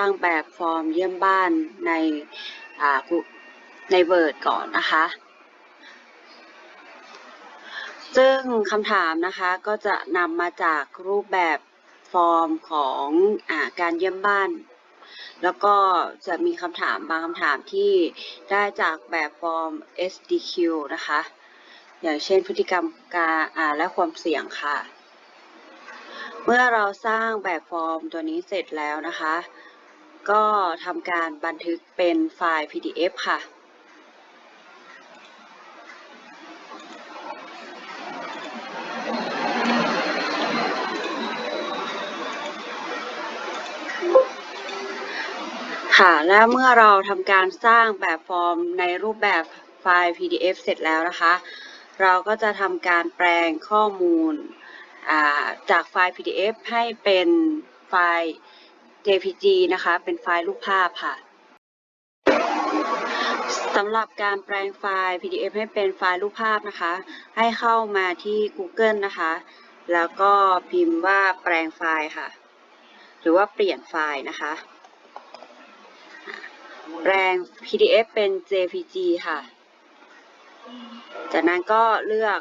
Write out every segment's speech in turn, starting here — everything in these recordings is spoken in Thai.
ร้างแบบฟอร์มเยี่ยมบ้านในอ่ากุใน Word ก่อนนะคะ ซึ่งคำถามนะคะก็จะนำมาจากรูปแบบฟอร์มของอการเยี่ยมบ้าน แล้วก็จะมีคำถามบางคำถามที่ได้จากแบบฟอร์ม SDQ นะคะ อย่างเช่นพฤติกรรมการและความเสี่ยงค่ะเมื่อเราสร้างแบบฟอร์มตัวนี้เสร็จแล้วนะคะ ก็ทำการบันทึกเป็นไฟล์ PDF ค่ะ ค่ะ และเมื่อเราทำการสร้างแบบฟอร์มในรูปแบบไฟล์ PDF เสร็จแล้วนะคะ เราก็จะทำการแปลงข้อมูลาจากไฟล์ PDF ให้เป็นไฟล์ JPG นะคะ เป็นไฟล์รูปภาพค่ะสำหรับการแปลงไฟล์ PDF ให้เป็นไฟล์รูปภาพนะคะ ให้เข้ามาที่ Google นะคะ แล้วก็พิมพ์ว่าแปลงไฟล์ค่ะ หรือว่าเปลี่ยนไฟล์นะคะ แปลง PDF เป็น JPG ค่ะ จากนั้นก็เลือก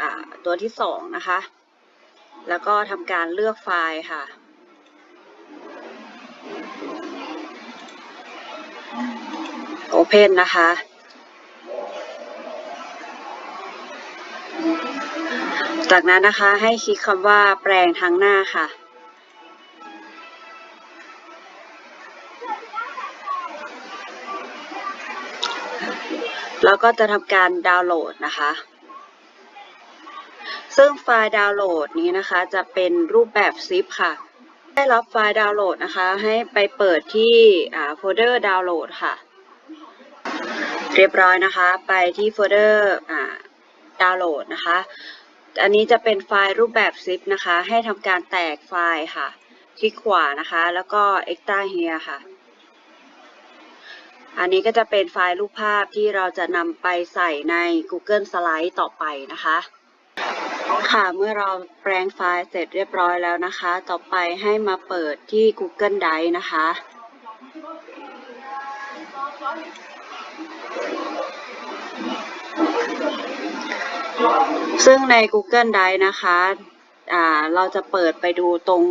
อตัวที่สองนะคะ แล้วก็ทำการเลือกไฟล์ค่ะ Open นะคะ จากนั้นนะคะให้คลิกคำว่าแปลงทางหน้าค่ะ แล้วก็จะทำการดาวน์โหลดนะคะ ซึ่งไฟล์ดาวน์โหลดนี้นะคะจะเป็นรูปแบบ zip ค่ะได้รับไฟล์ดาวน์โหลดนะคะ ให้ไปเปิดที่โฟลเดอร์ดาวน์โหลดค่ะ เรียบร้อยนะคะ ไปที่โฟลเดอร์ดาวน์โหลดนะคะ อันนี้จะเป็นไฟล์รูปแบบ zip นะคะ ให้ทำการแตกไฟล์ค่ะ คลิกขวานะคะ แล้วก็ extract here ค่ะ อันนี้ก็จะเป็นไฟล์รูปภาพที่เราจะนำไปใส่ใน Google Slide ต่อไปนะคะค่ะ เมื่อเราแปลงไฟล์เสร็จเรียบร้อยแล้วนะคะ ต่อไปให้มาเปิดที่ Google Drive นะคะ ซึ่งใน Google Drive นะคะเราจะเปิดไปดูตรง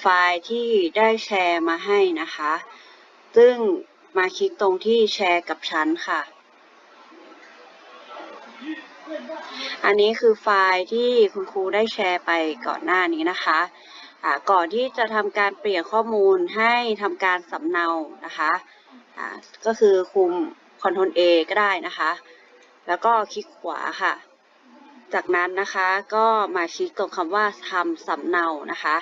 ไฟล์ที่ได้แชร์มาให้นะคะ ซึ่งมาคลิกตรงที่แชร์กับฉันค่ะ อันนี้คือไฟล์ที่คุณครูได้แชร์ไปก่อนหน้านี้นะคะะก่อนที่จะทำการเปลี่ยนข้อมูลให้ทำการสำเนานะคะะก็คือคุม Ctrl A ก็ได้นะคะ แล้วก็คลิกขวาค่ะ จากนั้นนะคะก็มาคลิกตรงคำว่าทำสำเนานะคะ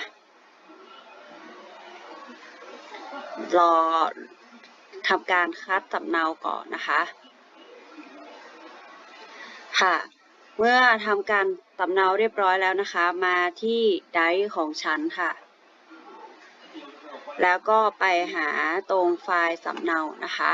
รอทำการคัดสำเนาก่อนนะคะ ค่ะ เมื่อทำการสำเนาเรียบร้อยแล้วนะคะ มาที่ไดร์ของฉันค่ะ แล้วก็ไปหาตรงไฟล์สำเนานะคะ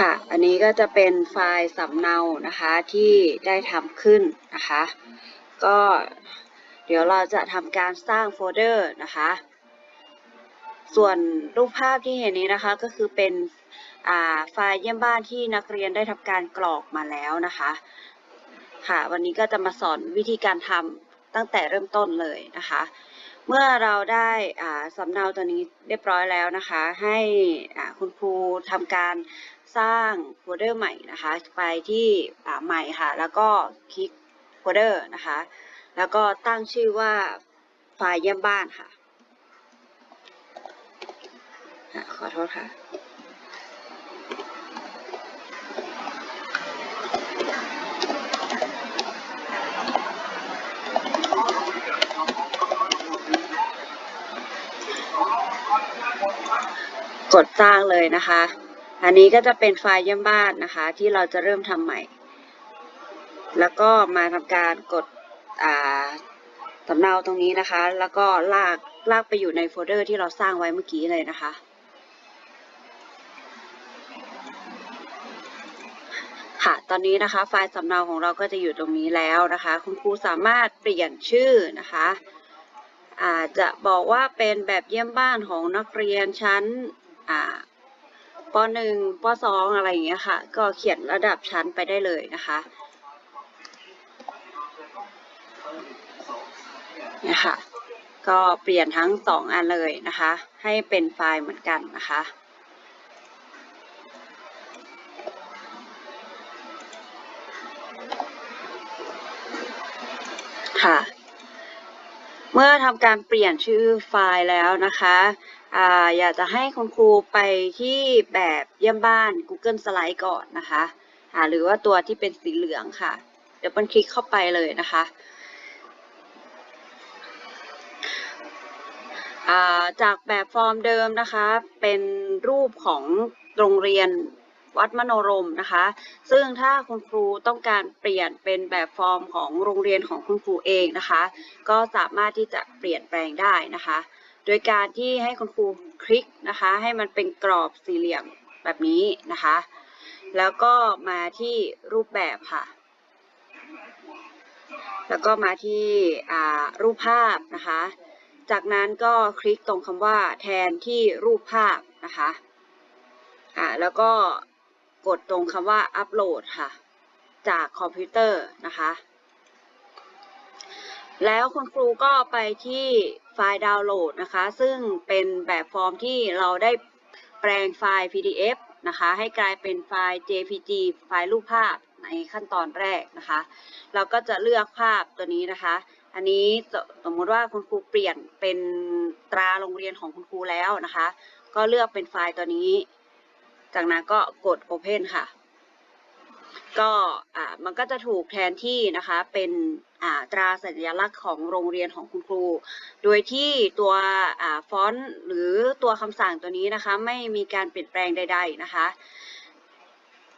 ค่ะ อันนี้ก็จะเป็นไฟล์สำเนานะคะที่ได้ทำขึ้นนะคะ ก็เดี๋ยวเราจะทำการสร้างโฟลเดอร์นะคะ ส่วนรูปภาพที่เห็นนี้นะคะก็คือเป็นไฟล์เยี่ยมบ้านที่นักเรียนได้ทำการกรอกมาแล้วนะคะ ค่ะ วันนี้ก็จะมาสอนวิธีการทำตั้งแต่เริ่มต้นเลยนะคะ เมื่อเราได้สำเนาตัวนี้เรียบร้อยแล้วนะคะ ให้คุณครูทำการสร้างโฟลเดอร์ใหม่นะคะ ไปที่ใหม่ค่ะ แล้วก็คลิกโฟลเดอร์นะคะ แล้วก็ตั้งชื่อว่าไฟล์เยี่ยมบ้านค่ะ ขอโทษค่ะ กดสร้างเลยนะคะ อันนี้ก็จะเป็นไฟล์เยี่ยมบ้านนะคะ ที่เราจะเริ่มทำใหม่ แล้วก็มาทำการกดสำเนาตรงนี้นะคะ แล้วก็ลากลากไปอยู่ในโฟลเดอร์ที่เราสร้างไว้เมื่อกี้เลยนะคะ ค่ะ ตอนนี้นะคะ ไฟล์สำเนาของเราก็จะอยู่ตรงนี้แล้วนะคะ คุณครูสามารถเปลี่ยนชื่อนะคะ อาจจะบอกว่าเป็นแบบเยี่ยมบ้านของนักเรียนชั้นอ่าป .1 ป .2 อะไรอย่างเงี้ยค่ะ ก็เขียนระดับชั้นไปได้เลยนะคะเนี่ยค่ะ ก็เปลี่ยนทั้งสองอันเลยนะคะ ให้เป็นไฟล์เหมือนกันนะคะค่ะ เมื่อทำการเปลี่ยนชื่อไฟล์แล้วนะคะออยากจะให้คุณครูไปที่แบบเยี่ยมบ้าน Google Slide ก่อนนะคะหรือว่าตัวที่เป็นสีเหลืองค่ะ เดี๋ยวเปิลคลิกเข้าไปเลยนะคะจากแบบฟอร์มเดิมนะคะ เป็นรูปของโรงเรียน วัดมโนรมนะคะ ซึ่งถ้าคุณครูต้องการเปลี่ยนเป็นแบบฟอร์มของโรงเรียนของคุณครูเองนะคะ ก็สามารถที่จะเปลี่ยนแปลงได้นะคะ โดยการที่ให้คุณครูคลิกนะคะ ให้มันเป็นกรอบสี่เหลี่ยมแบบนี้นะคะ แล้วก็มาที่รูปแบบค่ะ แล้วก็มาที่รูปภาพนะคะ จากนั้นก็คลิกตรงคำว่าแทนที่รูปภาพนะคะ อ่า แล้วก็ กดตรงคำว่าอัปโหลดค่ะ จากคอมพิวเตอร์นะคะ แล้วคุณครูก็ไปที่ไฟล์ดาวน์โหลดนะคะ ซึ่งเป็นแบบฟอร์มที่เราได้แปลงไฟล์ PDF นะคะ ให้กลายเป็นไฟล์ JPG ไฟล์รูปภาพในขั้นตอนแรกนะคะ เราก็จะเลือกภาพตัวนี้นะคะ อันนี้สมมติว่าคุณครูเปลี่ยนเป็นตราโรงเรียนของคุณครูแล้วนะคะ ก็เลือกเป็นไฟล์ตัวนี้ จากนั้นก็กด Open ค่ะ ก็อ่ามันก็จะถูกแทนที่นะคะเป็นอ่าตราสัญลักษณ์ของโรงเรียนของคุณครู โดยที่ตัวอ่าฟอนต์หรือตัวคำสั่งตัวนี้นะคะ ไม่มีการเปลี่ยนแปลงใด ๆนะคะ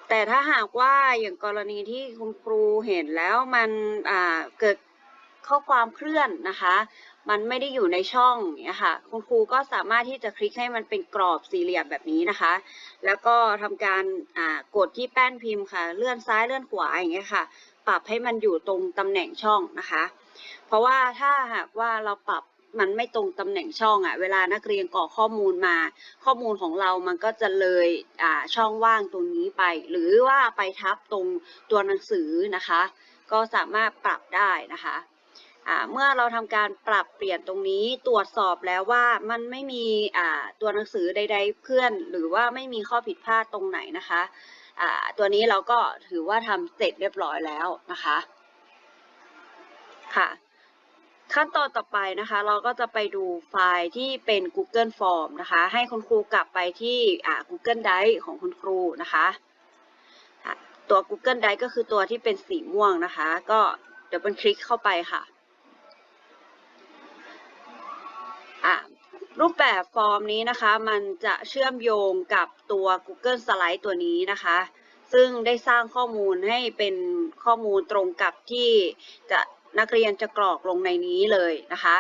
แต่ถ้าหากว่าอย่างกรณีที่คุณครูเห็นแล้วมันอ่าเกิดข้อความเคลื่อนนะคะ มันไม่ได้อยู่ในช่องเนี่ยค่ะ คุณครูก็สามารถที่จะคลิกให้มันเป็นกรอบสี่เหลี่ยมแบบนี้นะคะ แล้วก็ทำการกดที่แป้นพิมพ์ค่ะ เลื่อนซ้ายเลื่อนขวาอย่างเงี้ยค่ะ ปรับให้มันอยู่ตรงตำแหน่งช่องนะคะ เพราะว่าถ้าหากว่าเราปรับมันไม่ตรงตำแหน่งช่องอะ่ะ เวลานักเรียนกรอกข้อมูลมา ข้อมูลของเรามันก็จะเลยช่องว่างตรงนี้ไป หรือว่าไปทับตรงตัวหนังสือนะคะ ก็สามารถปรับได้นะคะ เมื่อเราทำการปรับเปลี่ยนตรงนี้ตรวจสอบแล้วว่ามันไม่มีตัวหนังสือใด ๆ เพื่อน หรือว่าไม่มีข้อผิดพลาดตรงไหนนะคะตัวนี้เราก็ถือว่าทำเสร็จเรียบร้อยแล้วนะคะค่ะขั้นตอนต่อไปนะคะ เราก็จะไปดูไฟล์ที่เป็น Google Form นะคะ ให้คุณครูกลับไปที่ Google Drive ของคุณครูนะคะตัว Google Drive ก็คือตัวที่เป็นสีม่วงนะคะ ก็เดี๋ยวเป็นคลิกเข้าไปค่ะ รูปแบบฟอร์มนี้นะคะ มันจะเชื่อมโยงกับตัว Google Slide ตัวนี้นะคะ ซึ่งได้สร้างข้อมูลให้เป็นข้อมูลตรงกับที่จะนักเรียนจะกรอกลงในนี้เลยนะคะ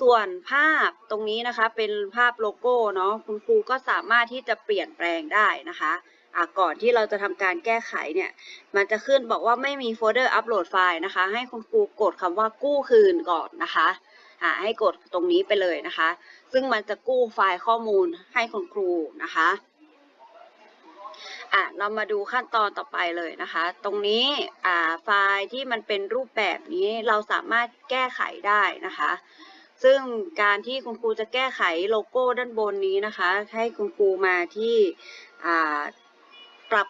ส่วนภาพตรงนี้นะคะเป็นภาพโลโก้เนาะคุณครูก็สามารถที่จะเปลี่ยนแปลงได้นะคะะก่อนที่เราจะทำการแก้ไขเนี่ย มันจะขึ้นบอกว่าไม่มีโฟลเดอร์อัปโหลดไฟล์นะคะ ให้คุณครูกดคำว่ากู้คืนก่อนนะคะ ให้กดตรงนี้ไปเลยนะคะ ซึ่งมันจะกู้ไฟล์ข้อมูลให้คุณครูนะคะอะเรามาดูขั้นตอนต่อไปเลยนะคะ ตรงนี้อ่าไฟล์ที่มันเป็นรูปแบบนี้เราสามารถแก้ไขได้นะคะ ซึ่งการที่คุณครูจะแก้ไขโลโก้ด้านบนนี้นะคะ ให้คุณครูมาที่อ่าปรับ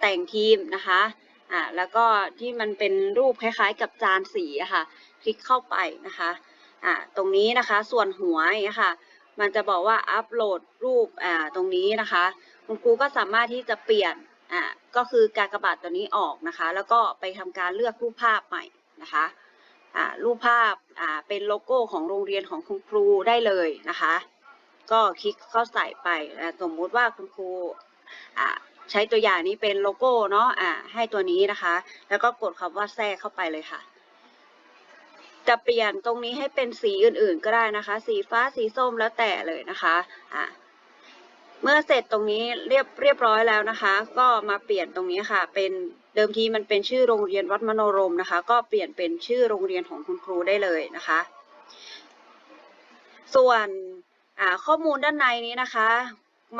แต่งทีมนะคะอ่าแล้วก็ที่มันเป็นรูปคล้ายๆกับจานสีอะค่ะ คลิกเข้าไปนะคะ อ่าตรงนี้นะคะส่วนหัวอย่างเงี้ยค่ะ มันจะบอกว่าอัปโหลดรูปอ่าตรงนี้นะคะ คุณครูก็สามารถที่จะเปลี่ยนอ่าก็คือการกระบาดตัวนี้ออกนะคะ แล้วก็ไปทำการเลือกรูปภาพใหม่นะคะอ่ารูปภาพอ่าเป็นโลโก้ของโรงเรียนของคุณครูได้เลยนะคะ ก็คลิกเข้าใส่ไปสมมุติว่าคุณครูอ่าใช้ตัวอย่างนี้เป็นโลโก้เนาะอ่าให้ตัวนี้นะคะ แล้วก็กดคำว่าแทรกเข้าไปเลยค่ะ จะเปลี่ยนตรงนี้ให้เป็นสีอื่นๆก็ได้นะคะ สีฟ้าสีส้มแล้วแต่เลยนะคะอะเมื่อเสร็จตรงนี้เรียบเรียบร้อยแล้วนะคะ ก็มาเปลี่ยนตรงนี้ค่ะ เป็นเดิมทีมันเป็นชื่อโรงเรียนวัดมโนรมนะคะ ก็เปลี่ยนเป็นชื่อโรงเรียนของคุณครูได้เลยนะคะ ส่วนข้อมูลด้านในนี้นะคะ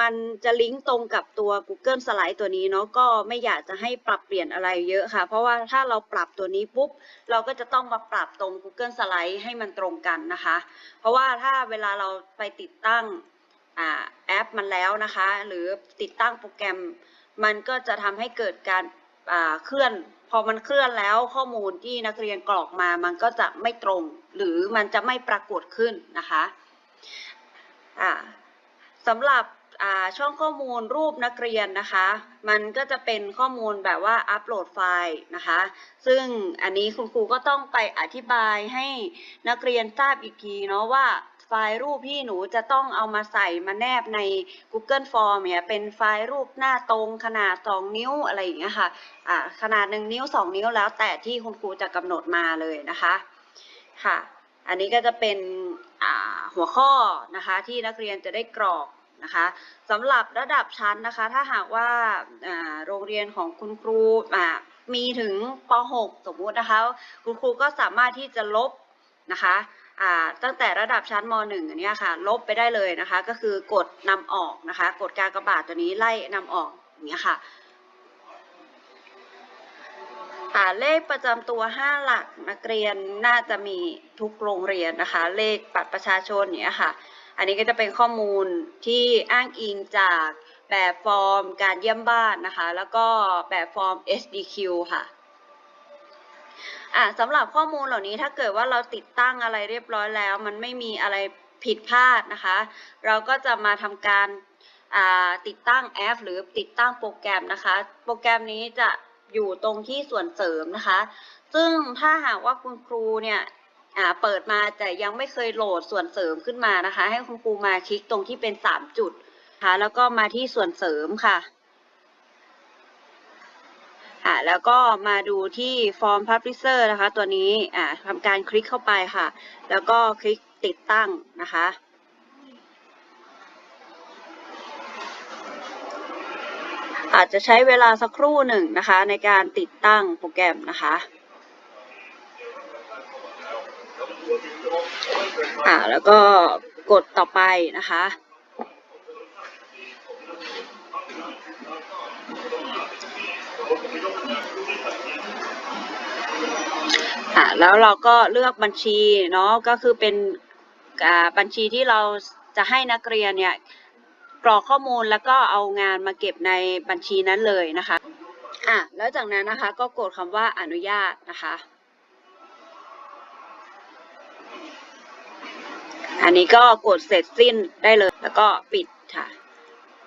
มันจะลิงก์ตรงกับตัว Google Slide ตัวนี้เนาะก็ไม่อยากจะให้ปรับเปลี่ยนอะไรเยอะค่ะ เพราะว่าถ้าเราปรับตัวนี้ปุ๊บ เราก็จะต้องมาปรับตรง Google Slide ให้มันตรงกันนะคะ เพราะว่าถ้าเวลาเราไปติดตั้งอแอปมันแล้วนะคะ หรือติดตั้งโปรแกรม มันก็จะทำให้เกิดการเคลื่อน พอมันเคลื่อนแล้วข้อมูลที่นักเรียนกรอกมา มันก็จะไม่ตรง หรือมันจะไม่ปรากฏขึ้นนะคะสำหรับ ช่องข้อมูลรูปนักเรียนนะคะ มันก็จะเป็นข้อมูลแบบว่าอัปโหลดไฟล์นะคะ ซึ่งอันนี้คุณครูก็ต้องไปอธิบายให้นักเรียนทราบอีกทีเนาะว่าไฟล์รูปที่หนูจะต้องเอามาใส่มาแนบใน Google Form เนี่ยเป็นไฟล์รูปหน้าตรงขนาด 2 นิ้วอะไรอย่างเงี้ยค่ะอ่าขนาด 1 นิ้ว 2 นิ้วแล้วแต่ที่คุณครูจะกำหนดมาเลยนะคะค่ะ อันนี้ก็จะเป็นหัวข้อนะคะที่นักเรียนจะได้กรอก นะคะสำหรับระดับชั้นนะคะ ถ้าหากว่าโรงเรียนของคุณครูมีถึงป .6 สมมุตินะคะ คุณครูก็สามารถที่จะลบนะคะตั้งแต่ระดับชั้นม .1 อันนี้ค่ะ ลบไปได้เลยนะคะ ก็คือกดนำออกนะคะ กดการกระบาดตัวนี้ไล่นำออกอย่างเงี้ยค่ะอ่าเลขประจำตัว 5 หลักนักเรียนน่าจะมีทุกโรงเรียนนะคะ เลขบัตรประชาชนอย่างเนี้ยค่ะ อันนี้ก็จะเป็นข้อมูลที่อ้างอิงจากแบบฟอร์มการเยี่ยมบ้านนะคะ แล้วก็แบบฟอร์ม SDQ ค่ะอ่าสำหรับข้อมูลเหล่านี้ถ้าเกิดว่าเราติดตั้งอะไรเรียบร้อยแล้ว มันไม่มีอะไรผิดพลาดนะคะ เราก็จะมาทำการติดตั้งแอป หรือติดตั้งโปรแกรมนะคะ โปรแกรมนี้จะอยู่ตรงที่ส่วนเสริมนะคะ ซึ่งถ้าหากว่าคุณครูเนี่ย อ่าเปิดมาแต่ยังไม่เคยโหลดส่วนเสริมขึ้นมานะคะ ให้คุณครูมาคลิกตรงที่เป็น3จุดนะคะแล้วก็มาที่ส่วนเสริมค่ะอ่าแล้วก็มาดูที่ Form Publisher นะคะ ตัวนี้อ่าทำการคลิกเข้าไปค่ะ แล้วก็คลิกติดตั้งนะคะอาจจะใช้เวลาสักครู่หนึ่งนะคะ ในการติดตั้งโปรแกรมนะคะ อ่าแล้วก็กดต่อไปนะคะค่ะแล้วเราก็เลือกบัญชีเนาะก็คือเป็นอ่าบัญชีที่เราจะให้นักเรียนเนี่ยกรอกข้อมูลแล้วก็เอางานมาเก็บในบัญชีนั้นเลยนะคะ อะ แล้วจากนั้นนะคะก็กดคำว่าอนุญาตนะคะ อันนี้ก็กดเสร็จสิ้นได้เลย แล้วก็ปิดค่ะ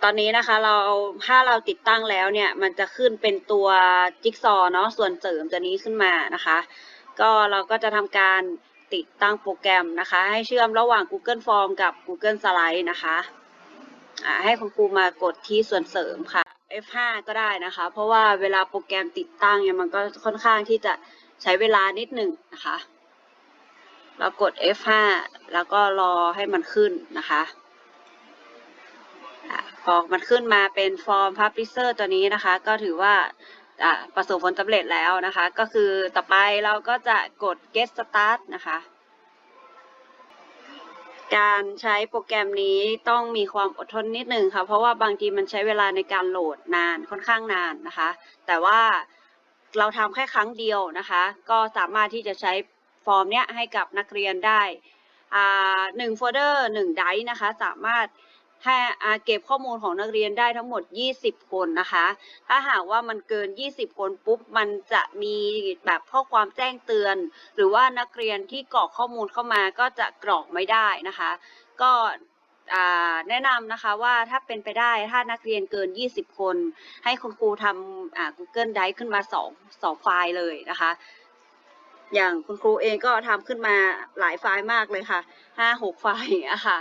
ตอนนี้นะคะเราถ้าเราติดตั้งแล้วเนี่ย มันจะขึ้นเป็นตัวจิ๊กซอว์เนาะส่วนเสริมตัวนี้ขึ้นมานะคะ ก็เราก็จะทำการติดตั้งโปรแกรมนะคะ ให้เชื่อมระหว่าง Google Form กับ Google Slide นะคะให้คุณครูมากดที่ส่วนเสริมค่ะ F5 ก็ได้นะคะ เพราะว่าเวลาโปรแกรมติดตั้งเนี่ยมันก็ค่อนข้างที่จะใช้เวลานิดหนึ่งนะคะ เรากด F5 แล้วก็รอให้มันขึ้นนะคะพอมันขึ้นมาเป็น Form Publisher ตัวนี้นะคะ ก็ถือว่าอะประสบผลสำเร็จแล้วนะคะ ก็คือต่อไปเราก็จะกด Get Start นะคะ การใช้โปรแกรมนี้ต้องมีความอดทนนิดหนึ่งค่ะ เพราะว่าบางทีมันใช้เวลาในการโหลดนานค่อนข้างนานนะคะ แต่ว่าเราทำแค่ครั้งเดียวนะคะ ก็สามารถที่จะใช้ ฟอร์มเนี้ยให้กับนักเรียนได้หนึ่งโฟลเดอร์หนึ่งไดร์นะคะ สามารถให้อ่เก็บข้อมูลของนักเรียนได้ทั้งหมด 20 คนนะคะ ถ้าหากว่ามันเกิน 20 คนปุ๊บ มันจะมีแบบข้อความแจ้งเตือน หรือว่านักเรียนที่กรอกข้อมูลเข้ามาก็จะกรอกไม่ได้นะคะ ก็แนะนำนะคะว่าถ้าเป็นไปได้ถ้านักเรียนเกิน 20 คน ให้คุณครูทำ Google Drive ขึ้นมา 2 2 ไฟล์เลยนะคะ อย่างคุณครูเองก็ทำขึ้นมาหลายไฟล์มากเลยค่ะ5 6ไฟล์อย่างเงี้ยค่ะ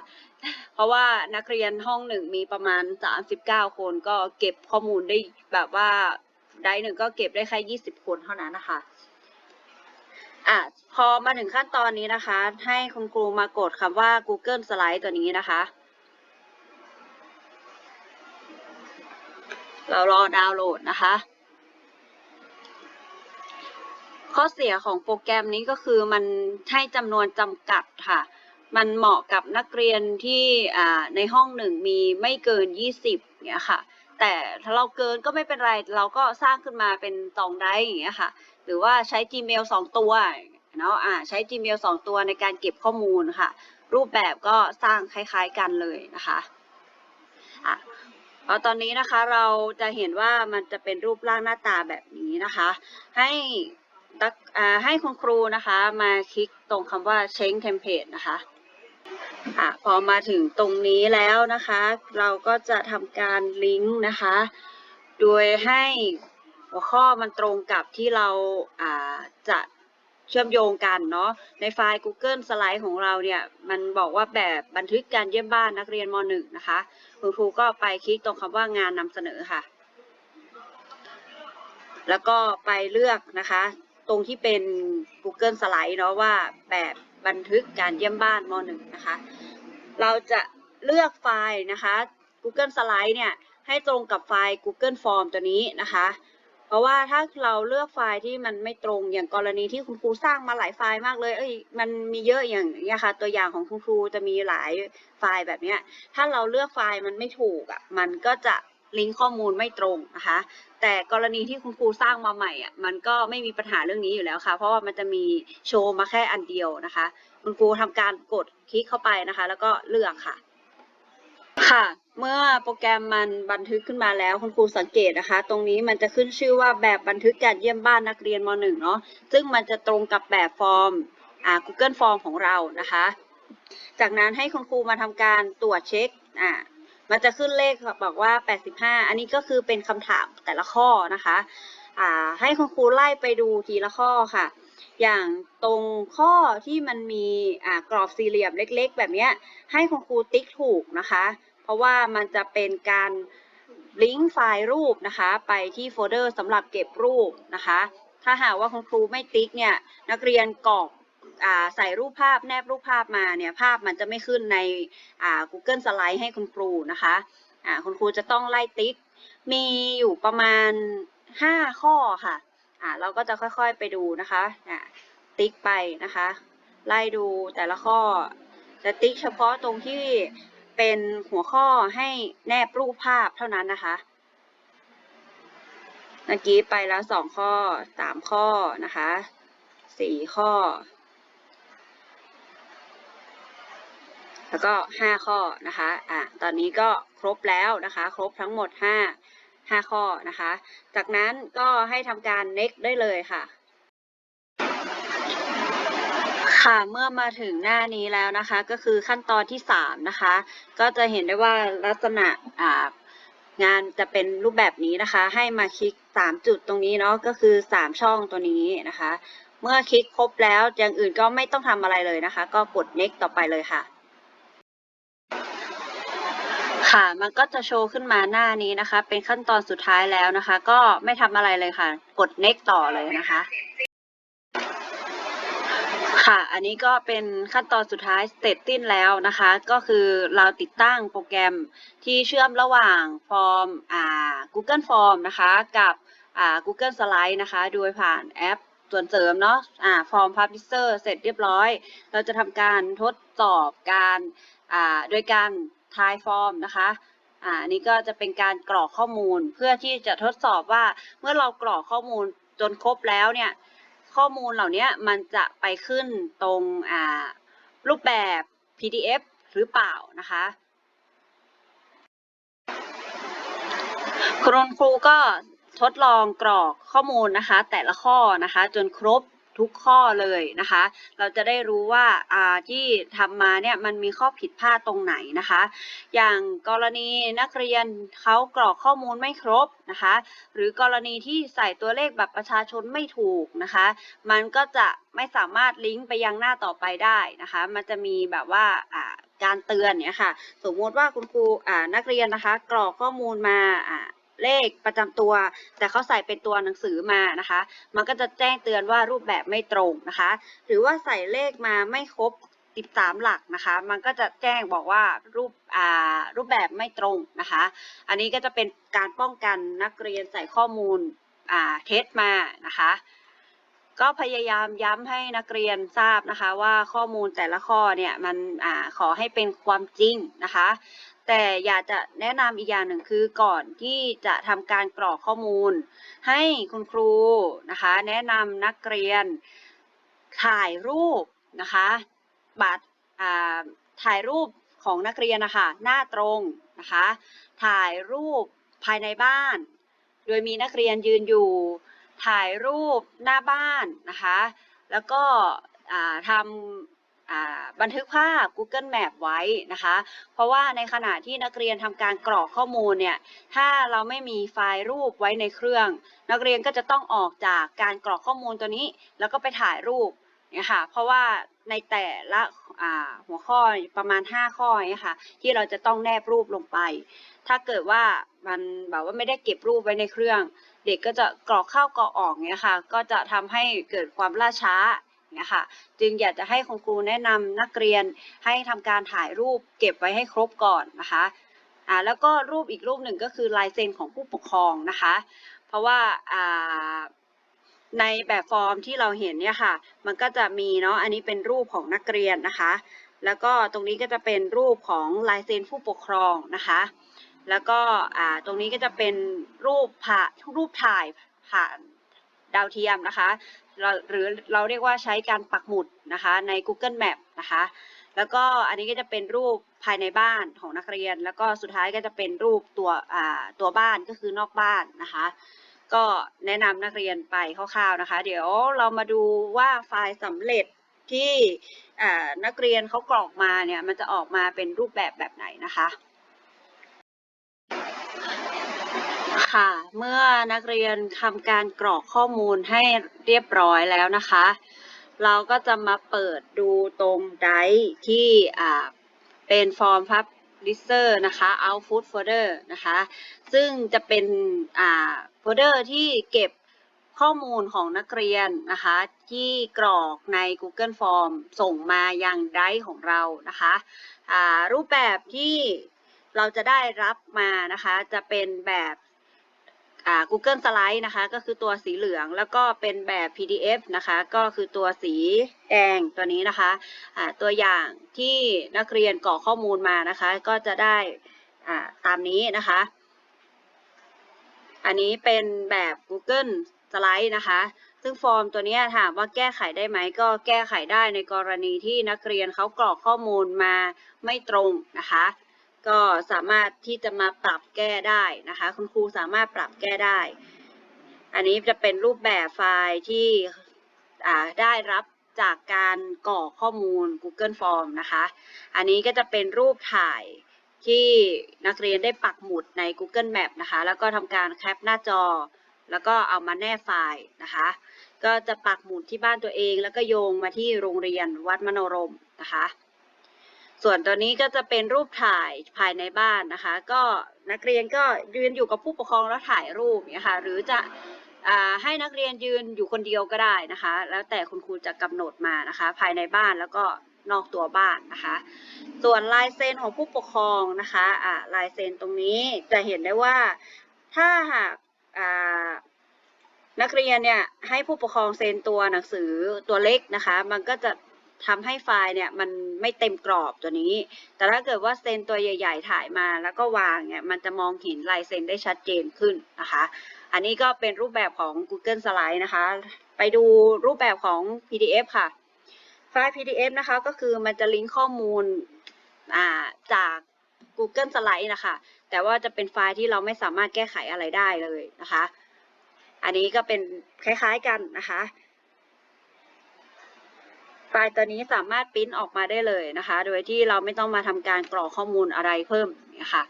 เพราะว่านักเรียนห้องหนึ่งมีประมาณ39คนก็เก็บข้อมูลได้แบบว่าได้หนึ่งก็เก็บได้แค่20คนเท่านั้นนะคะอะพอมาถึงขั้นตอนนี้นะคะ ให้คุณครูมากดคำว่า Google Slide ตัวนี้นะคะ เรารอดาวน์โหลดนะคะ ข้อเสียของโปรแกรมนี้ก็คือมันให้จำนวนจำกัดค่ะ มันเหมาะกับนักเรียนที่ในห้องหนึ่งมีไม่เกิน 20เนี่ยค่ะ แต่ถ้าเราเกินก็ไม่เป็นไร เราก็สร้างขึ้นมาเป็นสองไดรฟ์อย่างเงี้ยค่ะ หรือว่าใช้ Gmail 2 ตัวเนาะอ่าใช้ Gmail 2 ตัวในการเก็บข้อมูลค่ะ รูปแบบก็สร้างคล้ายๆกันเลยนะคะอะพอตอนนี้นะคะเราจะเห็นว่ามันจะเป็นรูปร่างหน้าตาแบบนี้นะคะ ให้ ให้คุณครูนะคะมาคลิกตรงคำว่า change template นะคะอะพอมาถึงตรงนี้แล้วนะคะ เราก็จะทำการลิงก์นะคะ โดยให้หัวข้อมันตรงกับที่เราอ่าจะเชื่อมโยงกันเนาะในไฟล์ Google Slide ของเราเนี่ย มันบอกว่าแบบบันทึกการเยี่ยมบ้านนักเรียนม .1 นะคะ คุณครูก็ไปคลิกตรงคำว่างานนำเสนอค่ะ แล้วก็ไปเลือกนะคะ ตรงที่เป็น Google Slide เนาะว่าแบบบันทึกการเยี่ยมบ้านม .1 นะคะ เราจะเลือกไฟล์นะคะ Google Slide เนี่ยให้ตรงกับไฟล์ Google Form ตัวนี้นะคะ เพราะว่าถ้าเราเลือกไฟล์ที่มันไม่ตรงอย่างกรณีที่คุณครูสร้างมาหลายไฟล์มากเลยเอ้ยมันมีเยอะอย่างเงี้ยค่ะตัวอย่างของคุณครูจะมีหลายไฟล์แบบเนี้ยถ้าเราเลือกไฟล์มันไม่ถูกอะมันก็จะ ลิงก์ข้อมูลไม่ตรงนะคะ แต่กรณีที่คุณครูสร้างมาใหม่อะมันก็ไม่มีปัญหาเรื่องนี้อยู่แล้วค่ะ เพราะว่ามันจะมีโชว์มาแค่อันเดียวนะคะ คุณครูทำการกดคลิกเข้าไปนะคะ แล้วก็เลือกค่ะ ค่ะ เมื่อโปรแกรมมันบันทึกขึ้นมาแล้วคุณครูสังเกตนะคะ ตรงนี้มันจะขึ้นชื่อว่าแบบบันทึกการเยี่ยมบ้านนักเรียนม .1 เนาะซึ่งมันจะตรงกับแบบฟอร์มอ่า Google Form ของเรานะคะ จากนั้นให้คุณครูมาทำการตรวจเช็คอ่า มันจะขึ้นเลขบอกว่า 85 อันนี้ก็คือเป็นคำถามแต่ละข้อนะคะอ่าให้คุณครูไล่ไปดูทีละข้อค่ะ อย่างตรงข้อที่มันมีอ่ากรอบสี่เหลี่ยมเล็ก ๆ แบบเนี้ยให้คุณครูติ๊กถูกนะคะ เพราะว่ามันจะเป็นการลิงก์ไฟล์รูปนะคะ ไปที่โฟลเดอร์สำหรับเก็บรูปนะคะ ถ้าหากว่าคุณครูไม่ติ๊กเนี่ยนักเรียนกรอก ใส่รูปภาพแนบรูปภาพมาเนี่ยภาพมันจะไม่ขึ้นใน Google Slide ให้คุณครูนะคะคุณครูจะต้องไล่ติ๊ก มีอยู่ประมาณ 5 ข้อค่ะเราก็จะค่อยๆไปดูนะคะติ๊กไปนะคะ ไล่ดูแต่ละข้อจะติ๊กเฉพาะตรงที่เป็นหัวข้อให้แนบรูปภาพเท่านั้นนะคะเมื่อกี้ไปแล้วสองข้อสามข้อนะคะสี่ข้อ แล้วก็ห้าข้อนะคะ อะ ตอนนี้ก็ครบแล้วนะคะ ครบทั้งหมดห้าห้าข้อนะคะ จากนั้นก็ให้ทำการ next ได้เลยค่ะ ค่ะ เมื่อมาถึงหน้านี้แล้วนะคะ ก็คือขั้นตอนที่สามนะคะ ก็จะเห็นได้ว่าลักษณะอ่างานจะเป็นรูปแบบนี้นะคะ ให้มาคลิกสามจุดตรงนี้เนาะ ก็คือสามช่องตัวนี้นะคะ เมื่อคลิกครบแล้วอย่างอื่นก็ไม่ต้องทำอะไรเลยนะคะ ก็กด next ต่อไปเลยค่ะ ค่ะ มันก็จะโชว์ขึ้นมาหน้านี้นะคะ เป็นขั้นตอนสุดท้ายแล้วนะคะ ก็ไม่ทำอะไรเลยค่ะ กด next ต่อเลยนะคะ ค่ะ อันนี้ก็เป็นขั้นตอนสุดท้าย เสร็จสิ้นแล้วนะคะ ก็คือเราติดตั้งโปรแกรมที่เชื่อมระหว่างฟอร์มอ่า Google Form นะคะ กับอ่า Google Slide นะคะ โดยผ่านแอปส่วนเสริมเนาะอ่า Form Publisher เสร็จเรียบร้อย เราจะทำการทดสอบการอ่าโดยการ ทายฟอร์มนะคะอ่านนี้ก็จะเป็นการกรอกข้อมูลเพื่อที่จะทดสอบว่าเมื่อเรากรอกข้อมูลจนครบแล้วเนี่ยข้อมูลเหล่านี้มันจะไปขึ้นตรงอ่ารูปแบบ PDF หรือเปล่านะคะคุณครูก็ทดลองกรอกข้อมูลนะคะ แต่ละข้อนะคะ จนครบ ทุกข้อเลยนะคะ เราจะได้รู้ว่าที่ทำมาเนี่ยมันมีข้อผิดพลาดตรงไหนนะคะ อย่างกรณีนักเรียนเขากรอกข้อมูลไม่ครบนะคะ หรือกรณีที่ใส่ตัวเลขบัตรประชาชนไม่ถูกนะคะ มันก็จะไม่สามารถลิงก์ไปยังหน้าต่อไปได้นะคะ มันจะมีแบบว่าการเตือนเนี่ยค่ะ สมมติว่าคุณครูนักเรียนนะคะ กรอกข้อมูลมา เลขประจำตัว แต่เขาใส่เป็นตัวหนังสือมานะคะ มันก็จะแจ้งเตือนว่ารูปแบบไม่ตรงนะคะ หรือว่าใส่เลขมาไม่ครบ13หลักนะคะ มันก็จะแจ้งบอกว่ารูปอ่ารูปแบบไม่ตรงนะคะ อันนี้ก็จะเป็นการป้องกันนักเรียนใส่ข้อมูลอ่าเท็จมานะคะ ก็พยายามย้ำให้นักเรียนทราบนะคะว่าข้อมูลแต่ละข้อเนี่ยมันอาขอให้เป็นความจริงนะคะ แต่อยากจะแนะนำอีกอย่างหนึ่งคือก่อนที่จะทำการกรอกข้อมูล ให้คุณครูนะคะแนะนำนักเรียนถ่ายรูปนะคะบัตรอ่าถ่ายรูปของนักเรียนนะคะหน้าตรงนะคะถ่ายรูปภายในบ้าน โดยมีนักเรียนยืนอยู่ ถ่ายรูปหน้าบ้านนะคะ แล้วก็ทำบันทึกภาพ Google Map ไว้นะคะ เพราะว่าในขณะที่นักเรียนทำการกรอกข้อมูลเนี่ย ถ้าเราไม่มีไฟล์รูปไว้ในเครื่อง นักเรียนก็จะต้องออกจากการกรอกข้อมูลตัวนี้ แล้วก็ไปถ่ายรูปเนี่ยค่ะ เพราะว่าในแต่ละหัวข้อประมาณ 5 ข้อเนี่ยค่ะ ที่เราจะต้องแนบรูปลงไป ถ้าเกิดว่ามันแบบว่าไม่ได้เก็บรูปไว้ในเครื่อง เด็กก็จะกรอกเข้ากรอกออกเนี่ยค่ะ ก็จะทำให้เกิดความล่าช้าเนี่ยค่ะ จึงอยากจะให้คุณครูแนะนำนักเรียนให้ทำการถ่ายรูปเก็บไว้ให้ครบก่อนนะคะอ่าแล้วก็รูปอีกรูปหนึ่งก็คือลายเซ็นของผู้ปกครองนะคะ เพราะว่าอ่าในแบบฟอร์มที่เราเห็นเนี่ยค่ะ มันก็จะมีเนาะ อันนี้เป็นรูปของนักเรียนนะคะ แล้วก็ตรงนี้ก็จะเป็นรูปของลายเซ็นผู้ปกครองนะคะ แล้วก็อ่าตรงนี้ก็จะเป็นรูปผ่ารูปถ่ายผ่านดาวเทียมนะคะเราหรือเราเรียกว่าใช้การปักหมุดนะคะใน Google Map นะคะแล้วก็อันนี้ก็จะเป็นรูปภายในบ้านของนักเรียน แล้วก็สุดท้ายก็จะเป็นรูปตัวอ่าตัวบ้านก็คือนอกบ้านนะคะก็แนะนำนักเรียนไปคร่าวๆนะคะ เดี๋ยวเรามาดูว่าไฟล์สำเร็จที่นักเรียนเขากรอกมาเนี่ยมันจะออกมาเป็นรูปแบบแบบไหนนะคะ ค่ะ เมื่อนักเรียนทำการกรอกข้อมูลให้เรียบร้อยแล้วนะคะ เราก็จะมาเปิดดูตรงไดร์ที่อ่าเป็นฟอร์มพับลิเซอร์นะคะ output folder นะคะ ซึ่งจะเป็นอ่าโฟลเดอร์ที่เก็บข้อมูลของนักเรียนนะคะ ที่กรอกใน Google Form ส่งมายังไดร์ของเรานะคะรูปแบบที่เราจะได้รับมานะคะ จะเป็นแบบ Google Slide นะคะ ก็คือตัวสีเหลืองแล้วก็เป็นแบบ PDF นะคะ ก็คือตัวสีแดงตัวนี้นะคะอ่าตัวอย่างที่นักเรียนกรอกข้อมูลมานะคะ ก็จะได้ตามนี้นะคะ อันนี้เป็นแบบ Google Slide นะคะ ซึ่งฟอร์มตัวนี้ถามว่าแก้ไขได้ไหม ก็แก้ไขได้ในกรณีที่นักเรียนเขากรอกข้อมูลมาไม่ตรงนะคะ ก็สามารถที่จะมาปรับแก้ได้นะคะ คุณครูสามารถปรับแก้ได้ อันนี้จะเป็นรูปแบบไฟล์ที่ได้รับจากการกรอกข้อมูล Google Form นะคะ อันนี้ก็จะเป็นรูปถ่ายที่นักเรียนได้ปักหมุดใน Google Map นะคะ แล้วก็ทำการแคปหน้าจอ แล้วก็เอามาแนบไฟล์นะคะ ก็จะปักหมุดที่บ้านตัวเอง แล้วก็โยงมาที่โรงเรียนวัดมโนรมนะคะ ส่วนตัวนี้ก็จะเป็นรูปถ่ายภายในบ้านนะคะ ก็นักเรียนก็ยืนอยู่กับผู้ปกครองแล้วถ่ายรูปเนี่ยค่ะหรือจะอให้นักเรียนยืนอยู่คนเดียวก็ได้นะคะ แล้วแต่คุณครูจะกำหนดมานะคะ ภายในบ้านแล้วก็นอกตัวบ้านนะคะ ส่วนลายเซ็นของผู้ปกครองนะคะอ่าลายเซ็นตรงนี้จะเห็นได้ว่าถ้าหากนักเรียนเนี่ยให้ผู้ปกครองเซ็นตัวหนังสือตัวเล็กนะคะ มันก็จะ ทำให้ไฟล์เนี่ยมันไม่เต็มกรอบตัวนี้ แต่ถ้าเกิดว่าเซนตัวใหญ่ๆ ถ่ายมาแล้วก็วางเนี่ยมันจะมองเห็นลายเซนได้ชัดเจนขึ้นนะคะ อันนี้ก็เป็นรูปแบบของ Google Slide นะคะ ไปดูรูปแบบของ PDF ค่ะ ไฟล์ PDF นะคะก็คือมันจะลิงก์ข้อมูลาจาก Google Slide นะคะ แต่ว่าจะเป็นไฟล์ที่เราไม่สามารถแก้ไขอะไรได้เลยนะคะ อันนี้ก็เป็นคล้ายๆกันนะคะ ไฟล์ตัวนี้สามารถปริ้นออกมาได้เลยนะคะ โดยที่เราไม่ต้องมาทำการกรอกข้อมูลอะไรเพิ่มนี่ยค่ะ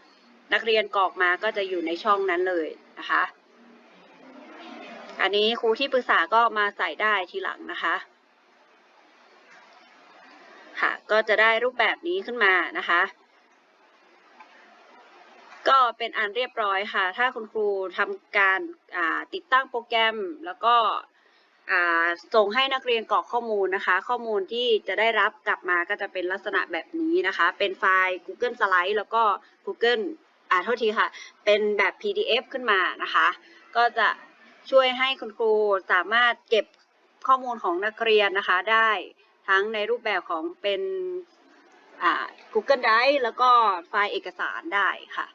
นักเรียนกรอกมาก็จะอยู่ในช่องนั้นเลยนะคะ อันนี้ครูที่ปรึกษาก็มาใส่ได้ทีหลังนะคะค่ะก็จะได้รูปแบบนี้ขึ้นมานะคะ ก็เป็นอันเรียบร้อยค่ะ ถ้าคุณครูทำการติดตั้งโปรแกรมแล้วก็ ส่งให้นักเรียนกรอกข้อมูลนะคะ ข้อมูลที่จะได้รับกลับมาก็จะเป็นลักษณะแบบนี้นะคะ เป็นไฟล์ Google Slide แล้วก็ Google อ่าโทษทีค่ะ เป็นแบบ PDF ขึ้นมานะคะ ก็จะช่วยให้คุณครูสามารถเก็บข้อมูลของนักเรียนนะคะ ได้ทั้งในรูปแบบของเป็นอ่า Google Drive แล้วก็ไฟล์เอกสารได้ค่ะ